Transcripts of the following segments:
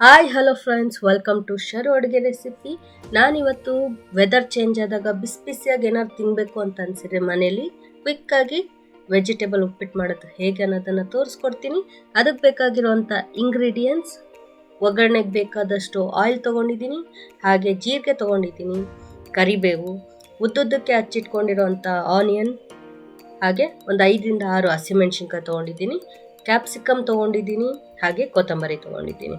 Hi, hello friends welcome to Sharu ಅಡುಗೆ recipe ನಾನಿವತ್ತು weather change ಆದಾಗ ಬಿಸಿ ಬಿಸಿಯಾಗಿ ಏನಾದ್ರು ತಿನ್ನಬೇಕು ಅಂತ ಅನ್ಸಿದ್ರೆ ಮನೇಲಿ ಕ್ವಿಕ್ಕಾಗಿ ವೆಜಿಟೇಬಲ್ ಉಪ್ಪಿಟ್ಟು ಮಾಡೋದು ಹೇಗೆ ಅನ್ನೋದನ್ನು ತೋರಿಸ್ಕೊಡ್ತೀನಿ. ಅದಕ್ಕೆ ಬೇಕಾಗಿರುವಂಥ ಇಂಗ್ರೀಡಿಯೆಂಟ್ಸ್ ಒಗ್ಗರಣೆಗೆ ಬೇಕಾದಷ್ಟು ಆಯಿಲ್ ತೊಗೊಂಡಿದ್ದೀನಿ, ಹಾಗೆ ಜೀರಿಗೆ ತೊಗೊಂಡಿದ್ದೀನಿ, ಕರಿಬೇವು, ಉದ್ದುದ್ದಕ್ಕೆ ಹಚ್ಚಿಟ್ಕೊಂಡಿರೋವಂಥ ಆನಿಯನ್ ಹಾಗೆ ಒಂದು ಐದರಿಂದ ಆರು ಹಸಿಮೆಣ್ಸಿನ್ಕಾಯಿ ತೊಗೊಂಡಿದ್ದೀನಿ ಕ್ಯಾಪ್ಸಿಕಮ್ ತೊಗೊಂಡಿದ್ದೀನಿ, ಹಾಗೆ ಕೊತ್ತಂಬರಿ ತೊಗೊಂಡಿದ್ದೀನಿ.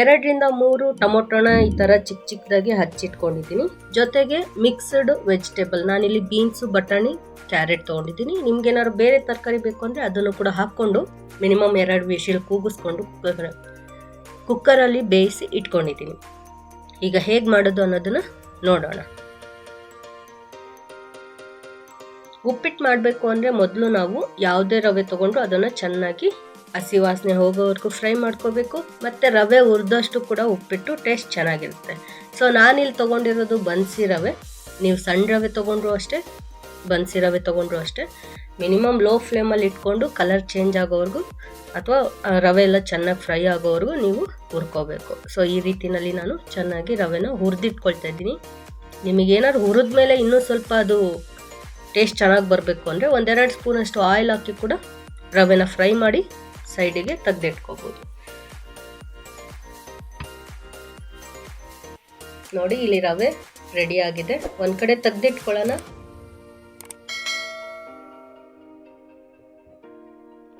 ಎರಡರಿಂದ ಮೂರು ಟೊಮೊಟೊನ ಈ ಥರ ಚಿಕ್ಕ ಚಿಕ್ಕದಾಗಿ ಹಚ್ಚಿಟ್ಕೊಂಡಿದ್ದೀನಿ. ಜೊತೆಗೆ ಮಿಕ್ಸ್ಡ್ ವೆಜಿಟೇಬಲ್, ನಾನಿಲ್ಲಿ ಬೀನ್ಸು, ಬಟಾಣಿ, ಕ್ಯಾರೆಟ್ ತೊಗೊಂಡಿದ್ದೀನಿ. ನಿಮ್ಗೆ ಏನಾದ್ರು ಬೇರೆ ತರಕಾರಿ ಬೇಕು ಅಂದರೆ ಅದನ್ನು ಕೂಡ ಹಾಕ್ಕೊಂಡು ಮಿನಿಮಮ್ ಎರಡು ವಿಷಲ್ ಕೂಗಿಸ್ಕೊಂಡು ಕುಕ್ಕರ್, ಕುಕ್ಕರಲ್ಲಿ ಬೇಯಿಸಿ ಇಟ್ಕೊಂಡಿದ್ದೀನಿ. ಈಗ ಹೇಗೆ ಮಾಡೋದು ಅನ್ನೋದನ್ನು ನೋಡೋಣ. ಉಪ್ಪಿಟ್ಟು ಮಾಡಬೇಕು ಅಂದರೆ ಮೊದಲು ನಾವು ಯಾವುದೇ ರವೆ ತೊಗೊಂಡು ಅದನ್ನು ಚೆನ್ನಾಗಿ ಹಸಿ ವಾಸನೆ ಹೋಗೋವರೆಗೂ ಫ್ರೈ ಮಾಡ್ಕೋಬೇಕು, ಮತ್ತು ರವೆ ಹುರಿದಷ್ಟು ಕೂಡ ಉಪ್ಪಿಟ್ಟು ಟೇಸ್ಟ್ ಚೆನ್ನಾಗಿರುತ್ತೆ. ಸೊ ನಾನಿಲ್ಲಿ ತೊಗೊಂಡಿರೋದು ಬನ್ಸಿ ರವೆ. ನೀವು ಸಣ್ಣ ರವೆ ತೊಗೊಂಡ್ರು ಅಷ್ಟೇ, ಬನ್ಸಿ ರವೆ ತೊಗೊಂಡ್ರು ಅಷ್ಟೇ. ಮಿನಿಮಮ್ ಲೋ ಫ್ಲೇಮಲ್ಲಿ ಇಟ್ಕೊಂಡು ಕಲರ್ ಚೇಂಜ್ ಆಗೋವರೆಗೂ ಅಥವಾ ರವೆ ಎಲ್ಲ ಚೆನ್ನಾಗಿ ಫ್ರೈ ಆಗೋವರೆಗೂ ನೀವು ಹುರ್ಕೋಬೇಕು. ಸೊ ಈ ರೀತಿಯಲ್ಲಿ ನಾನು ಚೆನ್ನಾಗಿ ರವೆನ ಹುರಿದಿಟ್ಕೊಳ್ತಾ ಇದ್ದೀನಿ. ನಿಮಗೇನಾದ್ರು ಹುರಿದ ಮೇಲೆ ಇನ್ನೂ ಸ್ವಲ್ಪ ಅದು ಟೇಸ್ಟ್ ಚೆನ್ನಾಗಿ ಬರಬೇಕು ಅಂದರೆ ಒಂದೆರಡು ಸ್ಪೂನಷ್ಟು ಆಯಿಲ್ ಹಾಕಿ ಕೂಡ ರವೆನ ಫ್ರೈ ಮಾಡಿ ಸೈಡಿಗೆ ತೆಗೆದಿಟ್ಕೋಬೋದು. ನೋಡಿ, ಇಲ್ಲಿ ರವೆ ರೆಡಿ ಆಗಿದೆ. ಒಂದು ಕಡೆ ತೆಗೆದಿಟ್ಕೊಳ್ಳೋಣ.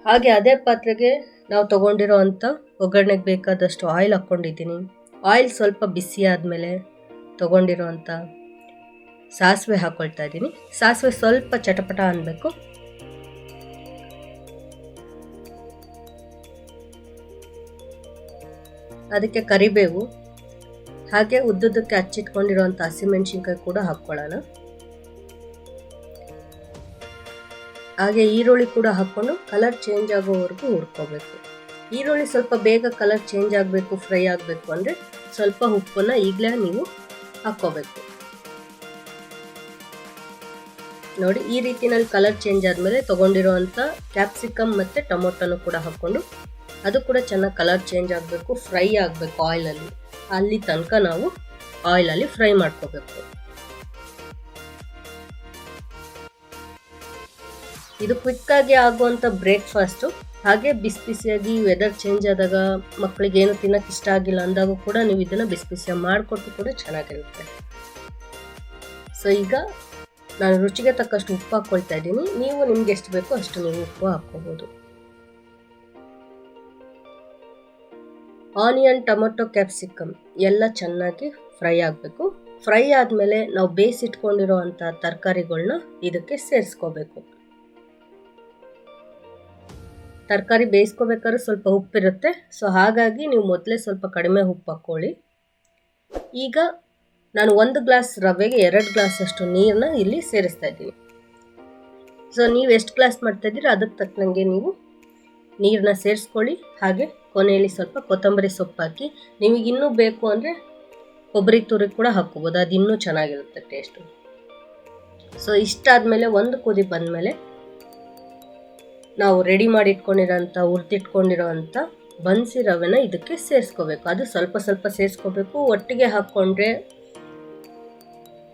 ಹಾಗೆ ಅದೇ ಪಾತ್ರೆಗೆ ನಾವು ತಗೊಂಡಿರೋ ಅಂಥ ಒಗ್ಗರಣೆಗೆ ಬೇಕಾದಷ್ಟು ಆಯಿಲ್ ಹಾಕ್ಕೊಂಡಿದ್ದೀನಿ. ಆಯಿಲ್ ಸ್ವಲ್ಪ ಬಿಸಿ ಆದಮೇಲೆ ತೊಗೊಂಡಿರೋ ಅಂಥ ಸಾಸಿವೆ ಹಾಕ್ಕೊಳ್ತಾ ಇದ್ದೀನಿ. ಸಾಸಿವೆ ಸ್ವಲ್ಪ ಚಟಪಟ ಅನ್ನಬೇಕು ಅದಕ್ಕೆ ಕರಿಬೇವು, ಹಾಗೆ ಉದ್ದುದ್ದಕ್ಕೆ ಹಚ್ಚಿಟ್ಕೊಂಡಿರುವಂಥ ಹಸಿಮೆಣಸಿನ್ಕಾಯಿ ಕೂಡ ಹಾಕ್ಕೊಳ್ಳೋಣ ಹಾಗೆ ಈರುಳ್ಳಿ ಕೂಡ ಹಾಕ್ಕೊಂಡು ಕಲರ್ ಚೇಂಜ್ ಆಗೋವರೆಗೂ ಹುರ್ಕೋಬೇಕು. ಈರುಳ್ಳಿ ಸ್ವಲ್ಪ ಬೇಗ ಕಲರ್ ಚೇಂಜ್ ಆಗಬೇಕು ಫ್ರೈ ಆಗಬೇಕು ಅಂದರೆ ಸ್ವಲ್ಪ ಉಪ್ಪನ್ನು ಈಗಲೇ ನೀವು ಹಾಕ್ಕೋಬೇಕು. ನೋಡಿ, ಈ ರೀತಿನಲ್ಲಿ ಕಲರ್ ಚೇಂಜ್ ಆದಮೇಲೆ ತೊಗೊಂಡಿರೋವಂಥ ಕ್ಯಾಪ್ಸಿಕಮ್ ಮತ್ತು ಟೊಮೊಟೊನು ಕೂಡ ಹಾಕ್ಕೊಂಡು ಅದು ಕೂಡ ಚೆನ್ನಾಗಿ ಕಲರ್ ಚೇಂಜ್ ಆಗಬೇಕು ಫ್ರೈ ಆಗಬೇಕು ಆಯಿಲಲ್ಲಿ ಅಲ್ಲಿ. ತನಕ ನಾವು ಆಯಿಲಲ್ಲಿ ಫ್ರೈ ಮಾಡ್ಕೋಬೇಕು. ಇದು ಕ್ವಿಕ್ಕಾಗಿ ಆಗುವಂಥ ಬ್ರೇಕ್ಫಾಸ್ಟು ಹಾಗೆ ಬಿಸಿ ಬಿಸಿಯಾಗಿ ವೆದರ್ ಚೇಂಜ್ ಆದಾಗ ಮಕ್ಕಳಿಗೆ ಏನು ತಿನ್ನೋಕೆ ಇಷ್ಟ ಆಗಿಲ್ಲ ಅಂದಾಗ ಕೂಡ ನೀವು ಇದನ್ನು ಬಿಸಿ ಬಿಸಿಯಾಗಿ ಮಾಡಿಕೊಟ್ಟು ಕೂಡ ಚೆನ್ನಾಗಿರುತ್ತೆ. ಸೊ ಈಗ ನಾನು ರುಚಿಗೆ ತಕ್ಕಷ್ಟು ಉಪ್ಪು ಹಾಕ್ಕೊಳ್ತಾ ಇದ್ದೀನಿ. ನೀವು ನಿಮ್ಗೆ ಎಷ್ಟು ಬೇಕೋ ಅಷ್ಟು ನೀವು ಉಪ್ಪು ಹಾಕ್ಕೋಬೋದು. ಆನಿಯನ್, ಟೊಮೊಟೊ, ಕ್ಯಾಪ್ಸಿಕಮ್ ಎಲ್ಲ ಚೆನ್ನಾಗಿ ಫ್ರೈ ಆಗಬೇಕು. ಫ್ರೈ ಆದಮೇಲೆ ನಾವು ಬೇಯಿಸಿಟ್ಕೊಂಡಿರೋ ಅಂಥ ತರಕಾರಿಗಳನ್ನ ಇದಕ್ಕೆ ಸೇರಿಸ್ಕೋಬೇಕು. ತರಕಾರಿ ಬೇಯಿಸ್ಕೋಬೇಕಾದ್ರೆ ಸ್ವಲ್ಪ ಉಪ್ಪಿರುತ್ತೆ. ಸೊ, ಹಾಗಾಗಿ ನೀವು ಮೊದಲೇ ಸ್ವಲ್ಪ ಕಡಿಮೆ ಉಪ್ಪು ಹಾಕ್ಕೊಳ್ಳಿ. ಈಗ ನಾನು ಒಂದು ಗ್ಲಾಸ್ ರವೆಗೆ ಎರಡು ಗ್ಲಾಸ್ ಅಷ್ಟು ನೀರನ್ನ ಇಲ್ಲಿ ಸೇರಿಸ್ತಾ ಇದ್ದೀನಿ. ಸೊ ನೀವು ಎಷ್ಟು ಗ್ಲಾಸ್ ಮಾಡ್ತಾ ಇದ್ದೀರಾ ಅದಕ್ಕೆ ತಕ್ಕನಂಗೆ ನೀವು ನೀರನ್ನ ಸೇರಿಸ್ಕೊಳ್ಳಿ. ಹಾಗೆ ಕೊನೆಯಲ್ಲಿ ಸ್ವಲ್ಪ ಕೊತ್ತಂಬರಿ ಸೊಪ್ಪು ಹಾಕಿ, ನಿಮಗೆ ಇನ್ನೂ ಬೇಕು ಅಂದರೆ ಕೊಬ್ಬರಿ ತುರಿ ಕೂಡ ಹಾಕ್ಕೋಬೋದು. ಅದು ಇನ್ನೂ ಚೆನ್ನಾಗಿರುತ್ತೆ ಟೇಸ್ಟು ಸೊ ಇಷ್ಟಾದಮೇಲೆ ಒಂದು ಕುದಿ ಬಂದಮೇಲೆ ನಾವು ರೆಡಿ ಮಾಡಿ ಇಟ್ಕೊಂಡಿರೋಂಥ ಬನ್ಸಿ ರವೆನ ಇದಕ್ಕೆ ಸೇರಿಸ್ಕೋಬೇಕು. ಅದು ಸ್ವಲ್ಪ ಸ್ವಲ್ಪ ಸೇರಿಸ್ಕೋಬೇಕು. ಒಟ್ಟಿಗೆ ಹಾಕ್ಕೊಂಡ್ರೆ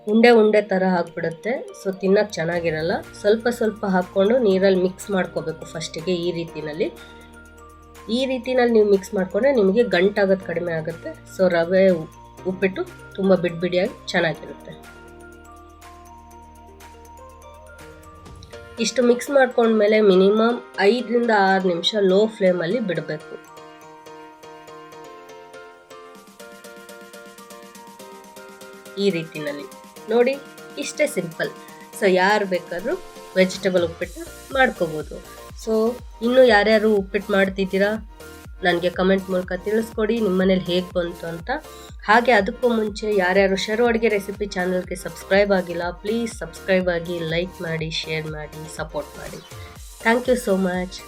ಉಂಡೆ ಉಂಡೆ ಥರ ಹಾಕ್ಬಿಡುತ್ತೆ ಸೊ ತಿನ್ನೋಕ್ಕೆ ಚೆನ್ನಾಗಿರಲ್ಲ. ಸ್ವಲ್ಪ ಸ್ವಲ್ಪ ಹಾಕ್ಕೊಂಡು ನೀರಲ್ಲಿ ಮಿಕ್ಸ್ ಮಾಡ್ಕೋಬೇಕು ಫಸ್ಟಿಗೆ ಈ ರೀತಿನಲ್ಲಿ. ಈ ರೀತಿನಲ್ಲಿ ನೀವು ಮಿಕ್ಸ್ ಮಾಡಿಕೊಂಡ್ರೆ ನಿಮಗೆ ಗಂಟಾಗೋದು ಕಡಿಮೆ ಆಗುತ್ತೆ. ಸೊ ರವೆ ಉಪ್ಪಿಟ್ಟು ತುಂಬ ಬಿಡಿಬಿಡಿಯಾಗಿ ಚೆನ್ನಾಗಿರುತ್ತೆ. ಇಷ್ಟು ಮಿಕ್ಸ್ ಮಾಡ್ಕೊಂಡ್ಮೇಲೆ ಮಿನಿಮಮ್ ಐದರಿಂದ ಆರು ನಿಮಿಷ ಲೋ ಫ್ಲೇಮಲ್ಲಿ ಬಿಡಬೇಕು. ಈ ರೀತಿನಲ್ಲಿ. ನೋಡಿ, ಇಷ್ಟೇ ಸಿಂಪಲ್ ಸೊ ಯಾರು ಬೇಕಾದರೂ ವೆಜಿಟೇಬಲ್ ಉಪ್ಪಿಟ್ಟು ಮಾಡ್ಕೋಬೋದು. ಸೊ ಇನ್ನೂ ಯಾರ್ಯಾರು ಉಪ್ಪಿಟ್ಟು ಮಾಡ್ತಿದ್ದೀರಾ, ನನಗೆ ಕಮೆಂಟ್ ಮೂಲಕ ತಿಳಿಸ್ಕೊಡಿ ನಿಮ್ಮ ಮನೇಲಿ ಹೇಗೆ ಬಂತು ಅಂತ. ಹಾಗೆ ಅದಕ್ಕೂ ಮುಂಚೆ ಯಾರ್ಯಾರು ಶರು ಅಡುಗೆ ರೆಸಿಪಿ ಚಾನಲ್ಗೆ ಸಬ್ಸ್ಕ್ರೈಬ್ ಆಗಿಲ್ಲ ಪ್ಲೀಸ್ ಸಬ್ಸ್ಕ್ರೈಬ್ ಆಗಿ ಲೈಕ್ ಮಾಡಿ ಶೇರ್ ಮಾಡಿ ಸಪೋರ್ಟ್ ಮಾಡಿ. Thank you so much